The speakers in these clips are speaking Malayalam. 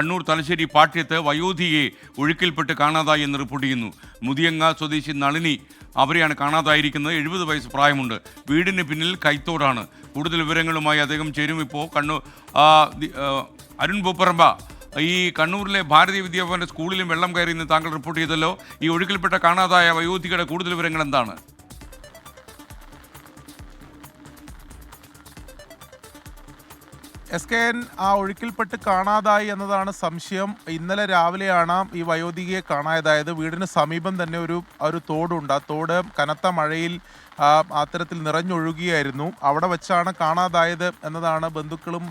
കണ്ണൂർ തലശ്ശേരി പാട്യത്ത് വയോധികയെ ഒഴുക്കിൽപ്പെട്ട് കാണാതായി എന്ന് റിപ്പോർട്ട് ചെയ്യുന്നു. മുതിയങ്ങ സ്വദേശി നളിനി അവരെയാണ് കാണാതായിരിക്കുന്നത്. എഴുപത് വയസ്സ് പ്രായമുണ്ട്. വീടിന് പിന്നിൽ കൈത്തോടാണ്. കൂടുതൽ വിവരങ്ങളുമായി അദ്ദേഹം ചേരും. ഇപ്പോൾ കണ്ണൂർ അരുൺ പൂപ്പറമ്പ ഈ കണ്ണൂരിലെ ഭാരതീയ വിദ്യാഭവന്റെ സ്കൂളിലും വെള്ളം കയറിയെന്ന് താങ്കൾ റിപ്പോർട്ട് ചെയ്തല്ലോ. ഈ ഒഴുക്കിൽപ്പെട്ട കാണാതായ വയോധികയുടെ കൂടുതൽ വിവരങ്ങൾ എന്താണ്? എസ് കെ എൻ ആ ഒഴുക്കിൽപ്പെട്ട് കാണാതായി എന്നതാണ് സംശയം. ഇന്നലെ രാവിലെയാണ് ഈ വയോധികയെ കാണാതായത്. വീടിന് സമീപം തന്നെ ഒരു ഒരു തോടുണ്ട്. ആ തോട് കനത്ത മഴയിൽ അത്തരത്തിൽ നിറഞ്ഞൊഴുകിയായിരുന്നു. അവിടെ വെച്ചാണ് കാണാതായത് എന്നതാണ് ബന്ധുക്കളും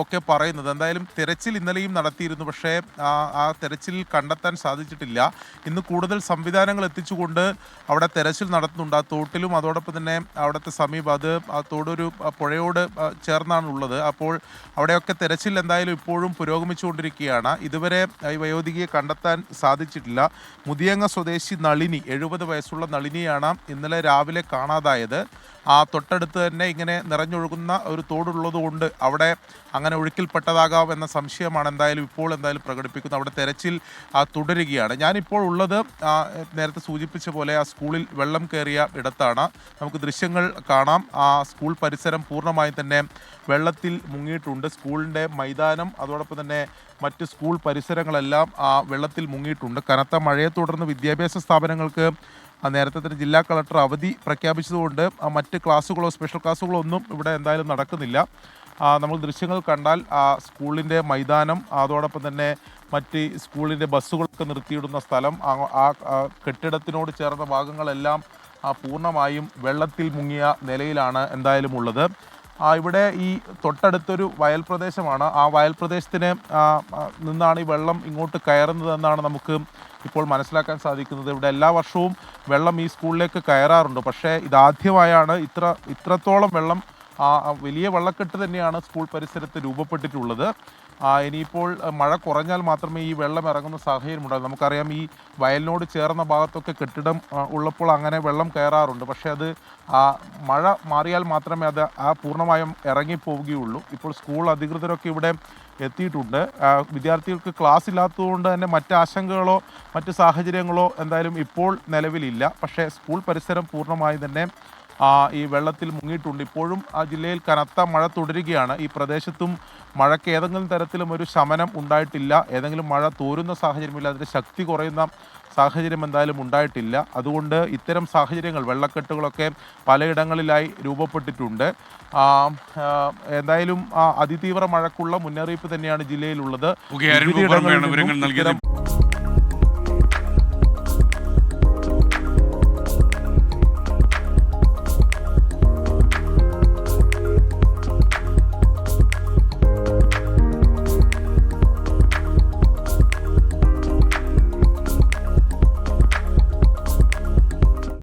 ഒക്കെ പറയുന്നത്. എന്തായാലും തെരച്ചിൽ ഇന്നലെയും നടത്തിയിരുന്നു. പക്ഷേ ആ തെരച്ചിൽ കണ്ടെത്താൻ സാധിച്ചിട്ടില്ല. ഇന്ന് കൂടുതൽ സംവിധാനങ്ങൾ എത്തിച്ചുകൊണ്ട് അവിടെ തെരച്ചിൽ നടത്തുന്നുണ്ട്. ആ തോട്ടിലും അതോടൊപ്പം തന്നെ അവിടുത്തെ സമീപം അത് ആ തോടൊരു പുഴയോട് ചേർന്നാണ് ഉള്ളത്. അപ്പോൾ അവിടെയൊക്കെ തെരച്ചിൽ എന്തായാലും ഇപ്പോഴും പുരോഗമിച്ചുകൊണ്ടിരിക്കുകയാണ്. ഇതുവരെ ഈ വയോധികയെ കണ്ടെത്താൻ സാധിച്ചിട്ടില്ല. മുതിയങ്ങ സ്വദേശി നളിനി എഴുപത് വയസ്സുള്ള നളിനിയാണ് ഇന്നലെ രാവിലെ കാണാതായത്. ആ തൊട്ടടുത്ത് തന്നെ ഇങ്ങനെ നിറഞ്ഞൊഴുകുന്ന ഒരു തോടുള്ളതുകൊണ്ട് അവിടെ അങ്ങനെ ഒഴുക്കിൽപ്പെട്ടതാകാം എന്ന സംശയമാണ് എന്തായാലും ഇപ്പോൾ എന്തായാലും പ്രകടിപ്പിക്കുന്നത്. അവിടെ തെരച്ചിൽ തുടരുകയാണ്. ഞാനിപ്പോൾ ഉള്ളത് നേരത്തെ സൂചിപ്പിച്ച പോലെ ആ സ്കൂളിൽ വെള്ളം കയറിയ ഇടത്താണ്. നമുക്ക് ദൃശ്യങ്ങൾ കാണാം. ആ സ്കൂൾ പരിസരം പൂർണമായും തന്നെ വെള്ളത്തിൽ മുങ്ങിയിട്ടുണ്ട്. സ്കൂളിന്റെ മൈതാനം അതോടൊപ്പം തന്നെ മറ്റ് സ്കൂൾ പരിസരങ്ങളെല്ലാം ആ വെള്ളത്തിൽ മുങ്ങിയിട്ടുണ്ട്. കനത്ത മഴയെ തുടർന്ന് വിദ്യാഭ്യാസ സ്ഥാപനങ്ങൾക്ക് നേരത്തെ തന്നെ ജില്ലാ കളക്ടർ അവധി പ്രഖ്യാപിച്ചതുകൊണ്ട് മറ്റ് ക്ലാസ്സുകളോ സ്പെഷ്യൽ ക്ലാസ്സുകളോ ഒന്നും ഇവിടെ എന്തായാലും നടക്കുന്നില്ല. നമ്മൾ ദൃശ്യങ്ങൾ കണ്ടാൽ ആ സ്കൂളിന്റെ മൈതാനം അതോടൊപ്പം തന്നെ മറ്റ് സ്കൂളിന്റെ ബസ്സുകളൊക്കെ നിർത്തിയിടുന്ന സ്ഥലം ആ- കെട്ടിടത്തിനോട് ചേർന്ന ഭാഗങ്ങളെല്ലാം പൂർണമായും വെള്ളത്തിൽ മുങ്ങിയ നിലയിലാണ് എന്തായാലും ഉള്ളത്. ഇവിടെ ഈ തൊട്ടടുത്തൊരു വയൽ പ്രദേശമാണ്. ആ വയൽ പ്രദേശത്തിന് നിന്നാണ് ഈ വെള്ളം ഇങ്ങോട്ട് കയറുന്നതെന്നാണ് നമുക്ക് ഇപ്പോൾ മനസ്സിലാക്കാൻ സാധിക്കുന്നത്. ഇവിടെ എല്ലാ വർഷവും വെള്ളം ഈ സ്കൂളിലേക്ക് കയറാറുണ്ട്. പക്ഷേ ഇതാദ്യമായാണ് ഇത്ര ഇത്രത്തോളം വെള്ളം ആ, വലിയ വെള്ളക്കെട്ട് തന്നെയാണ് സ്കൂൾ പരിസരത്ത് രൂപപ്പെട്ടിട്ടുള്ളത്. ഇനിയിപ്പോൾ മഴ കുറഞ്ഞാൽ മാത്രമേ ഈ വെള്ളം ഇറങ്ങുന്ന സാഹചര്യം ഉണ്ടാകും നമുക്കറിയാം ഈ വയലിനോട് ചേർന്ന ഭാഗത്തൊക്കെ കെട്ടിടം ഉള്ളപ്പോൾ അങ്ങനെ വെള്ളം കയറാറുണ്ട്. പക്ഷേ അത് മഴ മാറിയാൽ മാത്രമേ അത് ആ പൂർണമായും ഇറങ്ങിപ്പോവുകയുള്ളൂ. ഇപ്പോൾ സ്കൂൾ അധികൃതരൊക്കെ ഇവിടെ എത്തിയിട്ടുണ്ട്. വിദ്യാർത്ഥികൾക്ക് ക്ലാസ് ഇല്ലാത്തതുകൊണ്ട് തന്നെ മറ്റ് ആശങ്കകളോ മറ്റ് സാഹചര്യങ്ങളോ എന്തായാലും ഇപ്പോൾ നിലവിലില്ല. പക്ഷേ സ്കൂൾ പരിസരം പൂർണമായും തന്നെ ഈ വെള്ളത്തിൽ മുങ്ങിയിട്ടുണ്ട്. ഇപ്പോഴും ആ ജില്ലയിൽ കനത്ത മഴ തുടരുകയാണ്. ഈ പ്രദേശത്തും മഴയ്ക്ക് ഏതെങ്കിലും തരത്തിലും ഒരു ശമനം ഉണ്ടായിട്ടില്ല. ഏതെങ്കിലും മഴ തോരുന്ന സാഹചര്യമില്ല. അതിന്റെ ശക്തി കുറയുന്ന സാഹചര്യം എന്തായാലും ഉണ്ടായിട്ടില്ല. അതുകൊണ്ട് ഇത്തരം സാഹചര്യങ്ങൾ വെള്ളക്കെട്ടുകളൊക്കെ പലയിടങ്ങളിലായി രൂപപ്പെട്ടിട്ടുണ്ട്. എന്തായാലും ആ, അതിതീവ്ര മഴക്കുള്ള മുന്നറിയിപ്പ് തന്നെയാണ് ജില്ലയിലുള്ളത്. വിവരങ്ങൾ നൽകിയത്